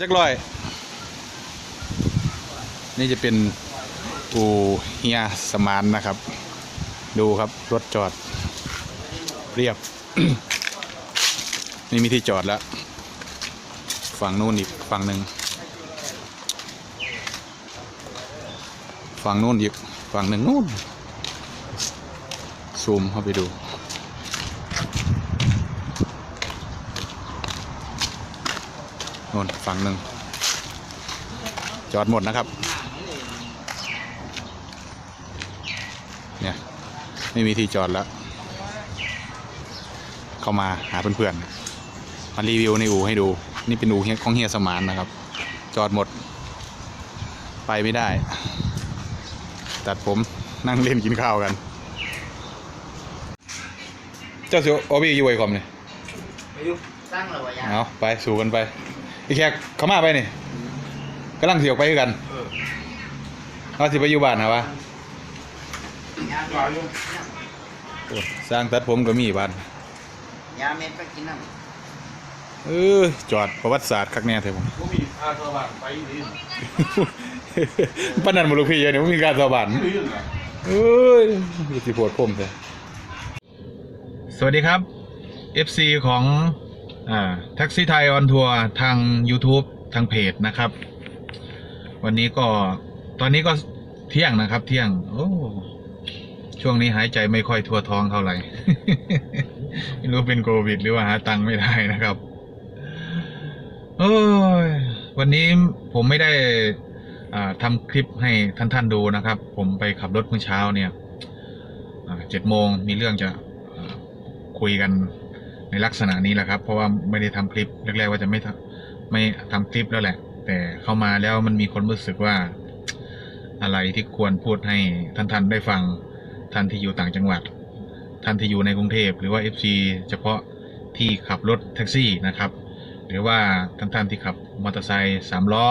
จักร้อย นี่จะเป็นอูเฮียสมานนะครับ ดูครับรถจอด เรียบ นี่มีที่จอดแล้ว ฝั่งนู้นอีกฝั่งหนึ่งฝั่งนู้นอีกฝั่งหนึ่งนู้นซูมเข้าไปดู นู่นฝั่งหนึ่งจอดหมดนะครับ เนี่ย ไม่มีที่จอดแล้ว เข้ามาหาเพื่อนๆ มารีวิวในอู่ให้ดู นี่เป็นอู่เฮียของเฮียสมานนะครับ จอดหมด ไปไม่ได้ ตัดผมนั่งเล่นกินข้าวกัน เจ้าสิโอบี้อยู่ไอคอมเนี่ยอายุสร้างเหรอวะยาเอาไป สู่กันไป อีแขกเขามาไปนี่กำลังเสียกไปคือกันเออเอาสิไปอยู่บ้านนะวะยาเม็ดโอ้สร้างตัดผมก็มีบ้านยาเม็ดไปกินน้เออจอดประวัติศาสตร์คักแน่เถอะผมผมมีอาสว่างไปดีปานนันมาลูกพี่เยอะเนี่ยผมมีการสอบานดีเหรอเอ้ยสิปวดผมเลยสวัสดีครับ FC ของ อ่าแท็กซี่ไทยออนทัวร์ทาง YouTube ทางเพจนะครับ วันนี้ก็ตอนนี้ก็เที่ยงนะครับ เที่ยง โอ้ช่วงนี้หายใจไม่ค่อยทั่วท้องเท่าไหร่ไม่รู้เป็นโควิด หรือว่าหาตังค์ไม่ได้นะครับโอ้ยวันนี้ผมไม่ได้อ่าทำคลิปให้ท่านท่านดูนะครับ ผมไปขับรถเมื่อเช้าเนี่ยเจ็ดโมงมีเรื่องจะคุยกัน ในลักษณะนี้แหละครับ เพราะว่าไม่ได้ทำคลิปแรกๆว่าจะไม่ทำไม่ทำคลิปแล้วแหละ แต่เข้ามาแล้วมันมีคนรู้สึกว่า อะไรที่ควรพูดให้ท่านท่านๆได้ฟังท่านที่อยู่ต่างจังหวัด ท่านที่อยู่ในกรุงเทพหรือว่า FC เฉพาะที่ขับรถแท็กซี่นะครับ หรือว่าท่านท่านๆที่ขับมอเตอร์ไซค์สามล้อ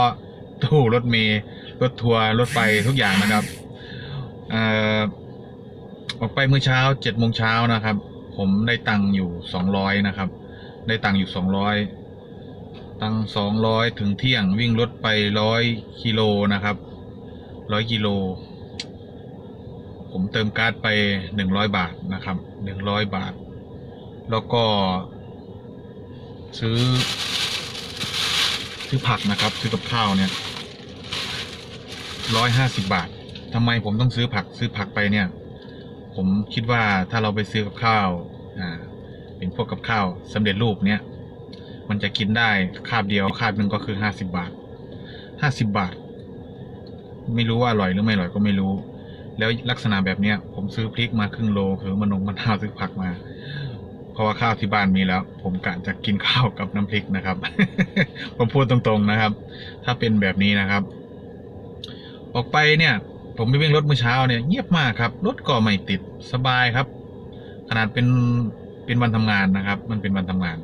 ตู้รถเมล์รถทัวร์รถไฟทุกอย่างนะครับออกไปเมื่อเช้าเจ็ดโมงเช้านะครับ ผมได้ตังค์อยู่สองร้อยนะครับ ได้ตังค์อยู่สองร้อยตังสองร้อยถึงเที่ยงวิ่งรถไปร้อยกิโลนะครับร้อยกิโล ผมเติมการ์ดไปหนึ่งร้อยบาทนะครับหนึ่งร้อยบาท แล้วก็ ซื้อ ซื้อผักนะครับ ซื้อกับข้าวเนี่ยร้อยห้าสิบบาททำไมผมต้องซื้อผักซื้อผักไปเนี่ย ผมคิดว่าถ้าเราไปซื้อกับข้าวอ่าเป็นพวกกับข้าวสำเร็จรูปเนี่ยมันจะกินได้คาบเดียวคาบหนึ่งก็คือห้าสิบบาทห้าสิบบาท ไม่รู้ว่าอร่อยหรือไม่อร่อยก็ไม่รู้ แล้วลักษณะแบบเนี้ย ผมซื้อพริกมาครึ่งโลคือมะนงมะนาวซื้อผักมาเพราะว่าข้าวที่บ้านมีแล้ว ผมกะจะกินข้าวกับน้ำพริกนะครับ ผมพูดตรงๆนะครับ ถ้าเป็นแบบนี้นะครับ ออกไปเนี่ย ผมไปวิ่งรถเมื่อเช้าเนี่ยเงียบมากครับรถก็ไม่ติดสบายครับ ขนาดเป็นเป็นวันทำงานนะครับ มันเป็นวันทำงาน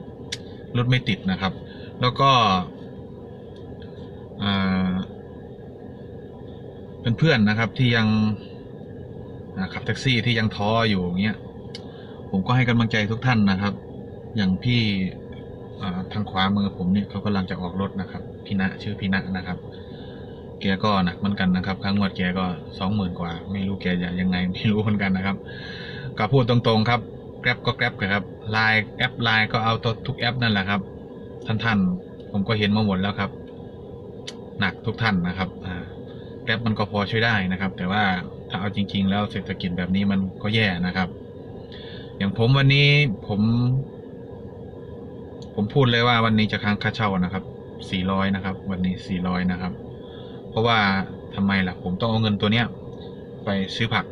รถไม่ติดนะครับ แล้วก็เป็นเพื่อนนะครับที่ยังขับแท็กซี่ที่ยังท้ออยู่อย่างเงี้ยผมก็ให้กำลังใจทุกท่านนะครับ อย่างพี่ทางขวามือผมเนี่ยเขากำลังจะออกรถนะครับพี่ณชื่อพี่ณนะครับ แกก็หนักเหมือนกันนะครับครั้งงวดแกก็สองหมื่นกว่า ไม่รู้แกจะยังไงไม่รู้เหมือนกันนะครับก็พูดตรงๆครับแกร็บก็แกร็บครับไลน์แอปไลน์ก็เอาทุกแอปนั่นแหละครับ ท่านๆผมก็เห็นมาหมดแล้วครับ หนักทุกท่านนะครับแกร็บมันก็พอช่วยได้นะครับ แต่ว่าถ้าเอาจริง ๆ แล้วเศรษฐกิจแบบนี้มันก็แย่นะครับ อย่างผมวันนี้ผม ผมพูดเลยว่าวันนี้จะค้างค่าเช่านะครับ400นะครับ วันนี้400นะครับ ราะว่าทำไมล่ะ ผมต้องเอาเงินตัวเนี้ย ไปซื้อผัก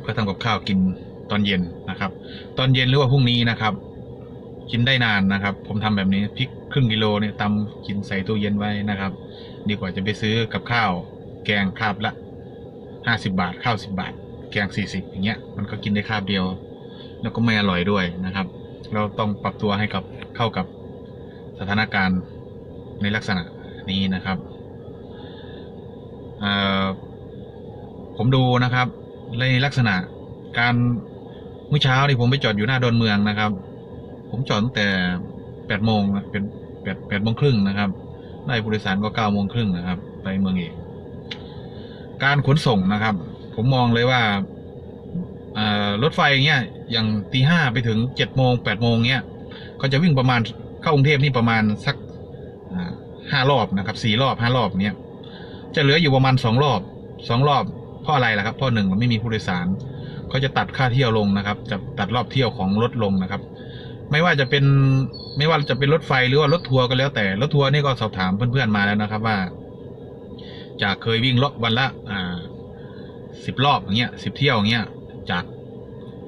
เพื่อทำกับข้าวกินตอนเย็นนะครับ ตอนเย็นหรือว่าพรุ่งนี้นะครับ กินได้นานนะครับ ผมทำแบบนี้พริกครึ่งกิโลเนี่ยตำกินใส่ตู้เย็นไว้นะครับ ดีกว่าจะไปซื้อกับข้าว แกงคาบละ50บาท ข้าว10บาท แกง40อย่างเงี้ย มันก็กินได้คาบเดียว แล้วก็ไม่อร่อยด้วยนะครับ เราต้องปรับตัวให้กับเข้ากับสถานการณ์ในลักษณะนี้นะครับ ผมดูนะครับ ในลักษณะการเมื่อเช้านี่ผมไปจอดอยู่หน้าดอนเมืองนะครับ ผมจอดตั้งแต่แปดโมงเป็นแปดแปดโมงครึ่งนะครับได้ผู้โดยสารก็เก้าโมงครึ่งนะครับ ไปเมืองเอกการขนส่งนะครับ ผมมองเลยว่ารถไฟเงี้ยอย่างตีห้าไปถึงเจ็ดโมงแปดโมงเงี้ยก็จะวิ่งประมาณเข้ากรุงเทพนี่ประมาณสักห้ารอบนะครับสี่รอบห้ารอบเนี้ย จะเหลืออยู่ประมาณสองรอบสองรอบเพราะอะไรล่ะครับเพราะหนึ่งมันไม่มีผู้โดยสารเขาจะตัดค่าเที่ยวลงนะครับ จะตัดรอบเที่ยวของรถลงนะครับ ไม่ว่าจะเป็นไม่ว่าจะเป็นรถไฟหรือว่ารถทัวร์ก็แล้วแต่รถทัวร์นี่ก็สอบถามเพื่อนๆมาแล้วนะครับว่า จากเคยวิ่งรอบวันละอ่าสิบรอบอย่างเงี้ยสิบเที่ยวอย่างเงี้ย จาก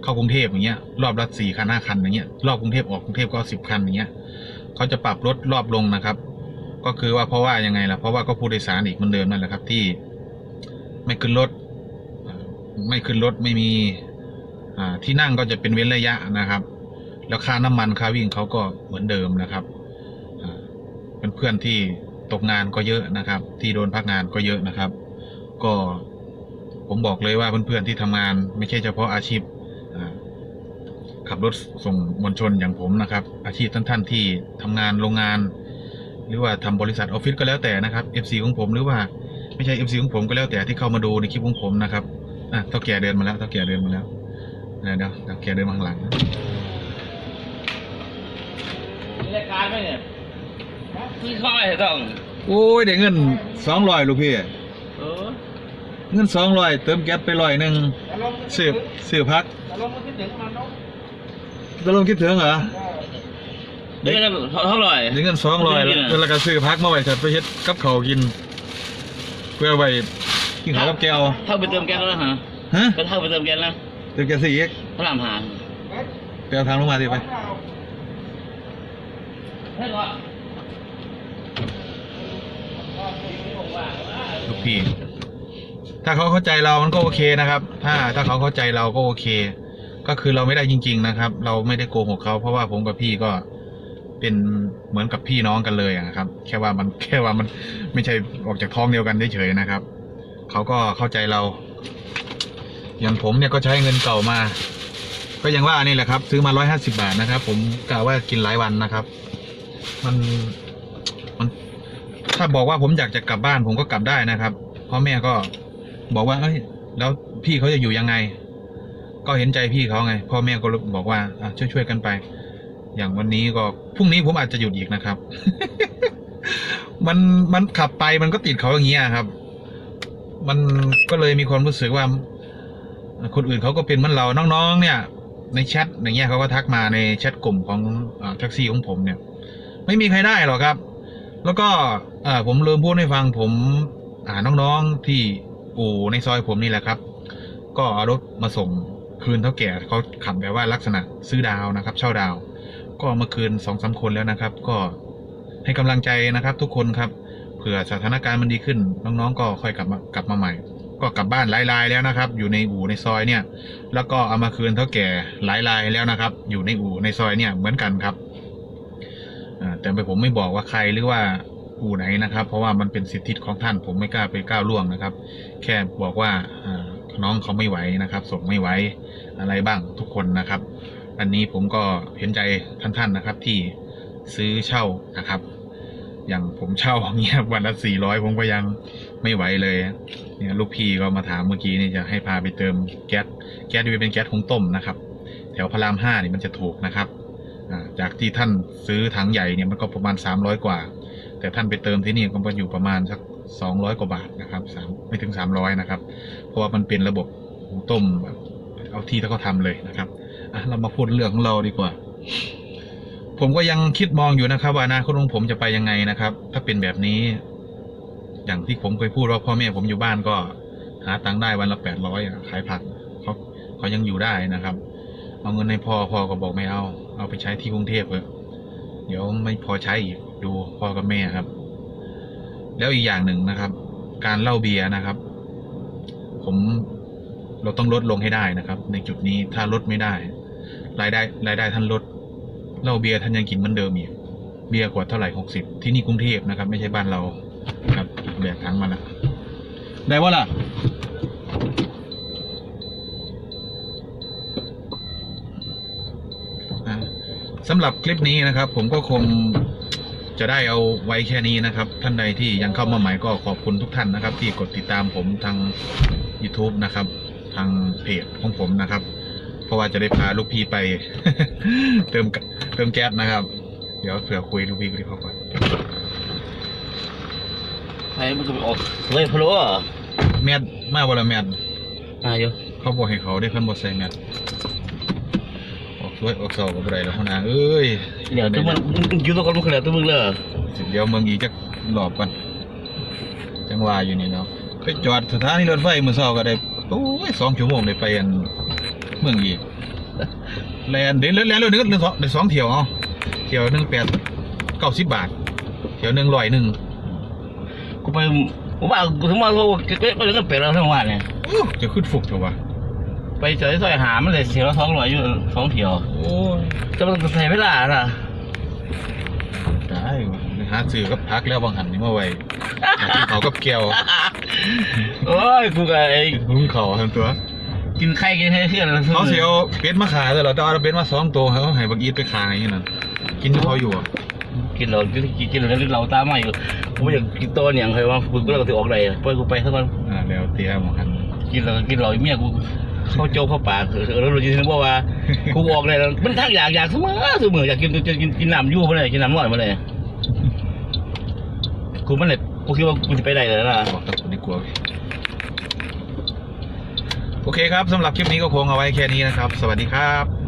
เข้ากรุงเทพอย่างเงี้ยรอบละสี่คันห้าคันอย่างเงี้ยรอบกรุงเทพออกกรุงเทพก็สิบคันอย่างเงี้ยเขาจะปรับลดรอบลงนะครับ ก็คือว่าเพราะว่ายังไงล่ะเพราะว่าก็ผู้โดยสารอีกเหมือนเดิมนั่นแหละครับ ที่ไม่ขึ้นรถ ไม่ขึ้นรถไม่มีที่นั่งก็จะเป็นเว้นระยะนะครับ แล้วค่าน้ำมันค่าวิ่งเขาก็เหมือนเดิมนะครับเป็นเพื่อนที่ตกงานก็เยอะนะครับ ที่โดนพักงานก็เยอะนะครับ ก็ผมบอกเลยว่าเพื่อนๆที่ทำงาน ไม่ใช่เฉพาะอาชีพขับรถส่งมวลชนอย่างผมนะครับ อาชีพท่านๆที่ทำงานโรงงาน หรือว่าทำบริษัทออฟฟิศก็แล้วแต่นะครับ FC ของผมหรือว่าไม่ใช่ FC ของผมก็แล้วแต่ที่เข้ามาดูในคลิปของผมนะครับอะเท่าแก่เดินมาแล้วเท่าแก่เดินมาแล้วเดี๋ยวเดี๋ยวเท่าแก่เดินมาข้างหลังมีรายการไหมเนี่ยพี่ค่อยต้องโอ้ยได้เงินสองร้อยลูกพี่เออเงินสองร้อยเติมแก๊สไปร้อยหนึ่งสืบสืบพักแต่ลงมาคิดถึงมันเนาะจะลงคิดถึงเหรอ เดี๋ยวนะเท่าไหร่ได้เงินสองร้อยแล้วก็ซื้อพักมาไว้ถัดไปเฮ็ดกับเขาวกิน เพื่อไว้กินข้าวกับแก้วเท่าไปเติมแก๊สแล้วฮะฮะก็เท่าไปเติมแก๊สนะเติมแก๊สสี่อีกพระรามหาไปเอาทางลงมาสิไปใช่ก็ลูกพี่ถ้าเขาเข้าใจเรามันก็โอเคนะครับ ถ้าถ้าเขาเข้าใจเราก็โอเค ก็คือเราไม่ได้จริง ๆ นะครับ เราไม่ได้โกหกเขาเพราะว่าผมกับพี่ก็ เป็นเหมือนกับพี่น้องกันเลยนะครับ แค่ว่ามันแค่ว่ามันไม่ใช่ออกจากท้องเดียวกันเฉยๆนะครับเขาก็เข้าใจเรา อย่างผมเนี่ยก็ใช้เงินเก่ามา ก็ยังว่านี่แหละครับ ซื้อมาร้อยห้าสิบาทนะครับ ผมกะว่ากินหลายวันนะครับ มันมัน ถ้าบอกว่าผมอยากจะกลับบ้านผมก็กลับได้นะครับพ่อแม่ก็บอกว่าเอ้ยแล้วพี่เขาจะอยู่ยังไง ก็เห็นใจพี่เขาไง พ่อแม่ก็บอกว่าอะช่วยๆกันไป อย่างวันนี้ก็พรุ่งนี้ผมอาจจะหยุดอีกนะครับ มันมันขับไปมันก็ติดเขาอย่างเงี้ยครับ มันก็เลยมีความรู้สึกว่า คนอื่นเขาก็เป็นเหมือนเราน้องๆ เนี่ย ในแชทอย่างเงี้ยเขาก็ทักมาในแชทกลุ่มของอแท็กซี่ของผมเนี่ย ไม่มีใครได้หรอกครับ แล้วก็เอ่อผมลืมพูดให้ฟังผมอ่าน้องๆที่อู่ในซอยผมนี่แหละครับ ก็เอารถมาส่งคืนเท่าแก่เขาขับแบบว่าลักษณะซื้อดาวนะครับ เช่าดาว ก็เอามาคืนสองสามคนแล้วนะครับ ก็ให้กำลังใจนะครับ ทุกคนครับเผื่อสถานการณ์มันดีขึ้น น้องๆ ก็ค่อยกลับมากลับมาใหม่ ก็กลับบ้านหลายรายแล้วนะครับ อยู่ในอู่ในซอยเนี่ย แล้วก็เอามาคืนเท่าแก่หลายรายแล้วนะครับ อยู่ในอู่ในซอยเนี่ยเหมือนกันครับแต่ไปผมไม่บอกว่าใครหรือว่าอู่ไหนนะครับ เพราะว่ามันเป็นสิทธิของท่านผมไม่กล้าไปก้าวล่วงนะครับ แค่บอกว่าอ่าน้องเขาไม่ไหวนะครับส่งไม่ไหวอะไรบ้างทุกคนนะครับ อันนี้ผมก็เห็นใจท่านๆนะครับ ที่ซื้อเช่านะครับ อย่างผมเช่าเงี้ยวันละสี่ร้อยผมก็ยังไม่ไหวเลยเนี่ยลูกพี่ก็มาถามเมื่อกี้นี่จะให้พาไปเติมแก๊สแก๊สที่เป็นแก๊สหุงต้มนะครับ แถวพระรามห้านี่มันจะถูกนะครับจากที่ท่านซื้อถังใหญ่เนี่ยมันก็ประมาณสามร้อยกว่า แต่ท่านไปเติมที่นี่ก็มาอยู่ประมาณสักสองร้อยกว่าบาทนะครับสามไม่ถึงสามร้อยนะครับ เพราะว่ามันเป็นระบบหุงต้มแบบเอาที่ที่เขาทำเลยนะครับ เรามาพูดเรื่องของเราดีกว่า ผมก็ยังคิดมองอยู่นะครับว่าอนาคตของผมจะไปยังไงนะครับ ถ้าเป็นแบบนี้ อย่างที่ผมเคยพูดว่าพ่อแม่ผมอยู่บ้านก็ หาตังค์ได้วันละแปดร้อยขายผักเขาเขายังอยู่ได้นะครับ เอาเงินให้พ่อพ่อก็บอกไม่เอา เอาไปใช้ที่กรุงเทพเถอะเดี๋ยวไม่พอใช้อีกดูพ่อกับแม่ครับ แล้วอีกอย่างหนึ่งนะครับ การเล้าเบียร์นะครับ ผมเราต้องลดลงให้ได้นะครับ ในจุดนี้ถ้าลดไม่ได้ รายได้รายได้ท่านลดเหล้าเบียร์ท่านยังกินเหมือนเดิมอีกเบียร์ขวดเท่าไหร่หกสิบที่นี่กรุงเทพนะครับ ไม่ใช่บ้านเราครับแบกทั้งมาละได้ว่าล่ะสำหรับคลิปนี้นะครับ ผมก็คงจะได้เอาไว้แค่นี้นะครับ ท่านใดที่ยังเข้ามาใหม่ก็ขอบคุณทุกท่านนะครับ ที่กดติดตามผมทาง YouTube นะครับ ทางเพจของผมนะครับ เพราะว่าจะได้พาลูกพี่ไป เติมกเติมแก๊สนะครับ เดี๋ยวเผื่อคุยลูกพี่ไปที่เขาก่อนใครมันก็ไปออกเฮ้ยพะโล้เหรอแมดมาวันละแมดมาอยู่เขาบอกให้เขาได้เพิ่นบอใส่แมดออกสวยออกเสากับไรแล้วพ่อนาเอ้ยเดี๋ยวตัวมึงอยู่ตัวกันมึงเหลือตัวมึงเลยเดี๋ยวเมืองอีกจะหลอบก่อนจังหวะอยู่นี่เนาะไปจอดสถานีรถไฟมือเช้าก็ได้โอ้ยสองชั่วโมงได้ไปอัน เมืองอีกแลนเดินแลนรถหนึงก็เดินสองเดินสองเที่ยวเอาเที่ยวหนึ่งแปดเก้าสิบบาท เที่ยวหนึ่งร้อยหนึ่งกูไปผมว่ากูถึงว่ากูก็ก็ยังเป็นแล้วทั้งวันเนี่ยโอ้จะขึ้นฟุกเถอะวะไปเจอซอยหามันเลยเสียละสองร้อยอยู่สองเที่ยวโอ้ยจะมันใส่เวลาน่ะได้วะหาซื้อกับพักแล้วบางหันนี่มาไว้หากินเขาวกับแก้วโอ้ยกูก็ไอ้หุ้งเขาทั้งตัว กินไข่กินให้เพื่อนแล้วเขาเสียวเป็ดมาขายแต่เราต้องเอาเป็ดมาสองตัวเขาให้บักอีทไปขายอย่างนั้นกินที่เขาอยู่อะกินเรากินกินเราเรื่องเราตามมาอยู่กูไม่อยากกินตัวเนี่ยเคยว่ากูก็เลยจะออกไรปล่อยกูไปสักวันอ่าแล้วเตี้ยหมอหันกินเรากินเราเมียกูเข้าโจกเข้าปากเออแล้วเราจะบอกว่ากูออกเลยมันทั้งอยากอยากเสมอเสมออยากกินจะกินกินน้ำยู่มาเลยกินน้ำน้อยมาเลยกูมันเลยกูคิดว่ากูจะไปได้เลยนะบอกกับคนที่กลัว โอเคครับสำหรับคลิปนี้ก็คงเอาไว้แค่นี้นะครับ สวัสดีครับ